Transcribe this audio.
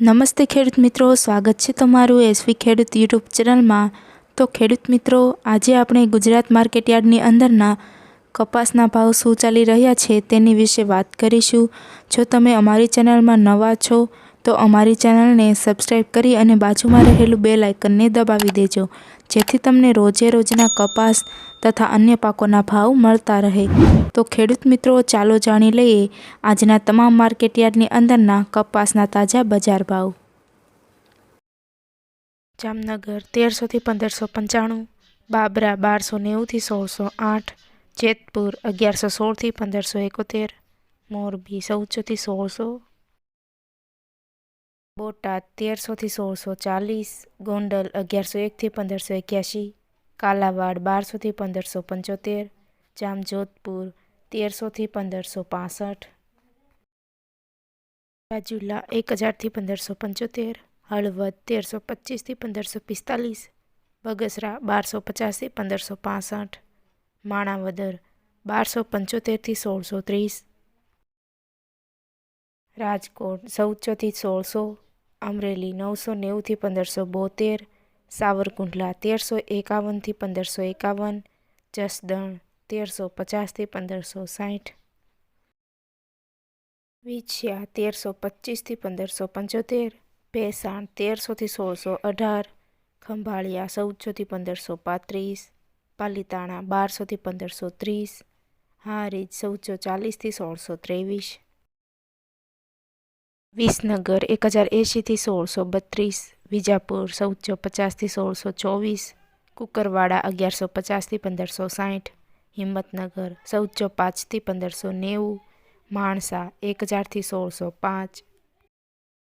નમસ્તે ખેડૂત મિત્રો, સ્વાગત છે તમારું એસવી ખેડૂત યુટ્યુબ ચેનલમાં. તો ખેડૂત મિત્રો, આજે આપણે ગુજરાત માર્કેટયાર્ડની અંદરના કપાસના ભાવ શું ચાલી રહ્યા છે તેની વિશે વાત કરીશું. જો તમે અમારી ચેનલમાં નવા છો તો અમારી ચેનલને સબસ્ક્રાઈબ કરી અને બાજુમાં રહેલું બે લાઇકનને દબાવી દેજો, જેથી તમને રોજે રોજના કપાસ તથા અન્ય પાકોના ભાવ મળતા રહે. તો ખેડૂત મિત્રો, ચાલો જાણી લઈએ આજના તમામ માર્કેટયાર્ડની અંદરના કપાસના તાજા બજાર ભાવ. જામનગર તેરસોથી પંદરસો પંચાણું, બાબરા બારસો નેવુંથી સોળસો આઠ, જેતપુર અગિયારસો સોળથી પંદરસો એકોતેર, મોરબી ચૌદસોથી સોળસો બોટાદ તેરસોથી સોળસો ચાલીસ, ગોંડલ અગિયારસો એકથી પંદરસો એક્યાસી કાલાવાડ બારસોથી પંદરસો પંચોતેર, જામજોધપુર તેરસોથી પંદરસો પાસઠ, રાજુલા એક હજારથી પંદરસો પંચોતેર, હળવદ તેરસો પચીસથી પંદરસો પિસ્તાલીસ, બગસરા બારસો પચાસથી પંદરસો પાસઠ, માણાવદર બારસો પંચોતેરથી સોળસો ત્રીસ, રાજકોટ ચૌદસોથી સોળસો અમરેલી નવસો નેવુંથી પંદરસો બોતેર, સાવરકુંડલા તેરસો એકાવનથી પંદરસો એકાવન, જસદણ તેરસો પચાસથી પંદરસો સાઠ વિછિયા તેરસો પચીસથી પંદરસો પંચોતેર, ભેસાણ તેરસોથી સોળસો અઢાર, ખંભાળિયા ચૌદસોથી પંદરસો પાંત્રીસ, પાલીતાણા બારસોથી પંદરસો ત્રીસ, હારીજ ચૌદસો ચાલીસથી સોળસો ત્રેવીસ વિસનગર એક હજાર એંશીથી સોળસો બત્રીસ, વિજાપુર ચૌદસો પચાસથી સોળસો ચોવીસ, કુકરવાડા અગિયારસો પચાસથી પંદરસો સાઠ, હિંમતનગર ચૌદસો પાંચથી પંદરસો નેવું, માણસા એક હજારથી સોળસો પાંચ